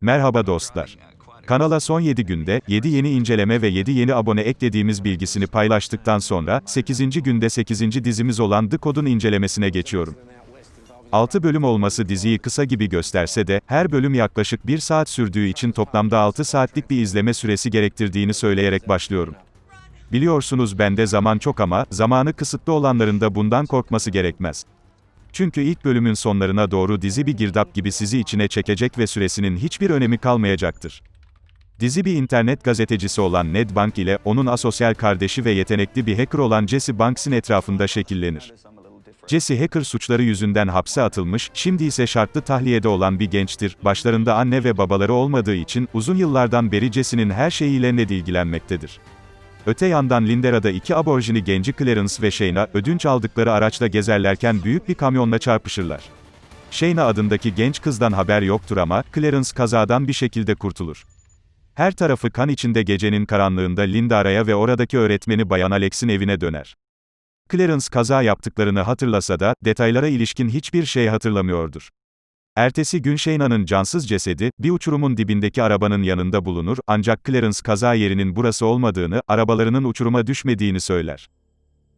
Merhaba dostlar. Kanala son 7 günde 7 yeni inceleme ve 7 yeni abone eklediğimiz bilgisini paylaştıktan sonra 8. günde 8. dizimiz olan The Code'un incelemesine geçiyorum. 6 bölüm olması diziyi kısa gibi gösterse de, her bölüm yaklaşık 1 saat sürdüğü için toplamda 6 saatlik bir izleme süresi gerektirdiğini söyleyerek başlıyorum. Biliyorsunuz bende zaman çok ama, zamanı kısıtlı olanların da bundan korkması gerekmez. Çünkü ilk bölümün sonlarına doğru dizi bir girdap gibi sizi içine çekecek ve süresinin hiçbir önemi kalmayacaktır. Dizi bir internet gazetecisi olan Ned Bank ile onun asosyal kardeşi ve yetenekli bir hacker olan Jesse Banks'in etrafında şekillenir. Jesse hacker suçları yüzünden hapse atılmış, şimdi ise şartlı tahliyede olan bir gençtir. Başlarında anne ve babaları olmadığı için uzun yıllardan beri Jesse'nin her şeyiyle Ned ilgilenmektedir. Öte yandan Lindera'da iki aborjini genci Clarence ve Shayna, ödünç aldıkları araçla gezerlerken büyük bir kamyonla çarpışırlar. Shayna adındaki genç kızdan haber yoktur ama, Clarence kazadan bir şekilde kurtulur. Her tarafı kan içinde gecenin karanlığında Lindara'ya ve oradaki öğretmeni Bayan Alex'in evine döner. Clarence kaza yaptıklarını hatırlasa da, detaylara ilişkin hiçbir şey hatırlamıyordur. Ertesi gün Shayna'nın cansız cesedi, bir uçurumun dibindeki arabanın yanında bulunur, ancak Clarence kaza yerinin burası olmadığını, arabalarının uçuruma düşmediğini söyler.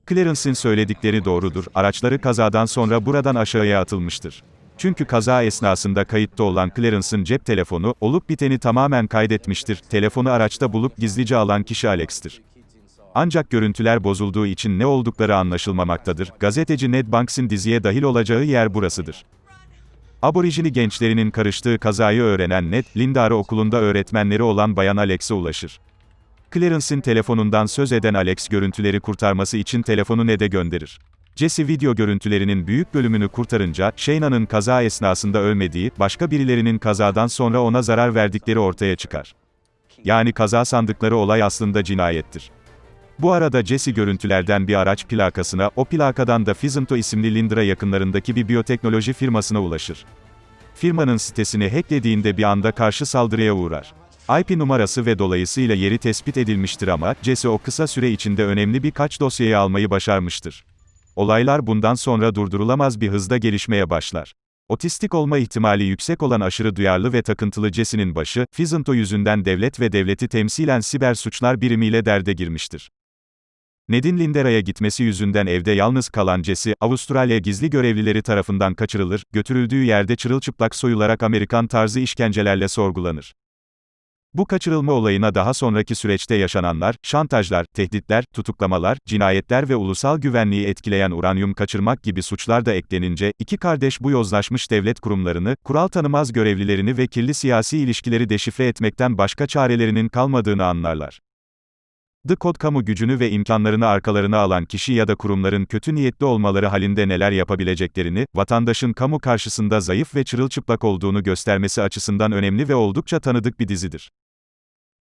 Clarence'in söyledikleri doğrudur, araçları kazadan sonra buradan aşağıya atılmıştır. Çünkü kaza esnasında kayıtta olan Clarence'ın cep telefonu, olup biteni tamamen kaydetmiştir, telefonu araçta bulup gizlice alan kişi Alex'tir. Ancak görüntüler bozulduğu için ne oldukları anlaşılmamaktadır, gazeteci Ned Banks'in diziye dahil olacağı yer burasıdır. Aborijini gençlerinin karıştığı kazayı öğrenen Ned, Lindara okulunda öğretmenleri olan Bayan Alex'e ulaşır. Clarence'in telefonundan söz eden Alex görüntüleri kurtarması için telefonu Ned'e gönderir. Jesse video görüntülerinin büyük bölümünü kurtarınca, Shayna'nın kaza esnasında ölmediği, başka birilerinin kazadan sonra ona zarar verdikleri ortaya çıkar. Yani kaza sandıkları olay aslında cinayettir. Bu arada Jesse görüntülerden bir araç plakasına, o plakadan da Fizinto isimli Lindra yakınlarındaki bir biyoteknoloji firmasına ulaşır. Firmanın sitesini hacklediğinde bir anda karşı saldırıya uğrar. IP numarası ve dolayısıyla yeri tespit edilmiştir ama, Jesse o kısa süre içinde önemli birkaç dosyayı almayı başarmıştır. Olaylar bundan sonra durdurulamaz bir hızda gelişmeye başlar. Otistik olma ihtimali yüksek olan aşırı duyarlı ve takıntılı Jesse'nin başı, Fizinto yüzünden devlet ve devleti temsilen siber suçlar birimiyle derde girmiştir. Ned'in Lindera'ya gitmesi yüzünden evde yalnız kalan Jesse, Avustralya gizli görevlileri tarafından kaçırılır, götürüldüğü yerde çırılçıplak soyularak Amerikan tarzı işkencelerle sorgulanır. Bu kaçırılma olayına daha sonraki süreçte yaşananlar, şantajlar, tehditler, tutuklamalar, cinayetler ve ulusal güvenliği etkileyen uranyum kaçırmak gibi suçlar da eklenince, iki kardeş bu yozlaşmış devlet kurumlarını, kural tanımaz görevlilerini ve kirli siyasi ilişkileri deşifre etmekten başka çarelerinin kalmadığını anlarlar. The Code kamu gücünü ve imkanlarını arkalarına alan kişi ya da kurumların kötü niyetli olmaları halinde neler yapabileceklerini, vatandaşın kamu karşısında zayıf ve çırılçıplak olduğunu göstermesi açısından önemli ve oldukça tanıdık bir dizidir.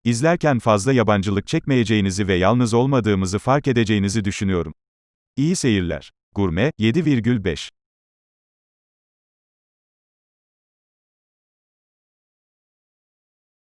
İzlerken fazla yabancılık çekmeyeceğinizi ve yalnız olmadığımızı fark edeceğinizi düşünüyorum. İyi seyirler. Gurme, 7,5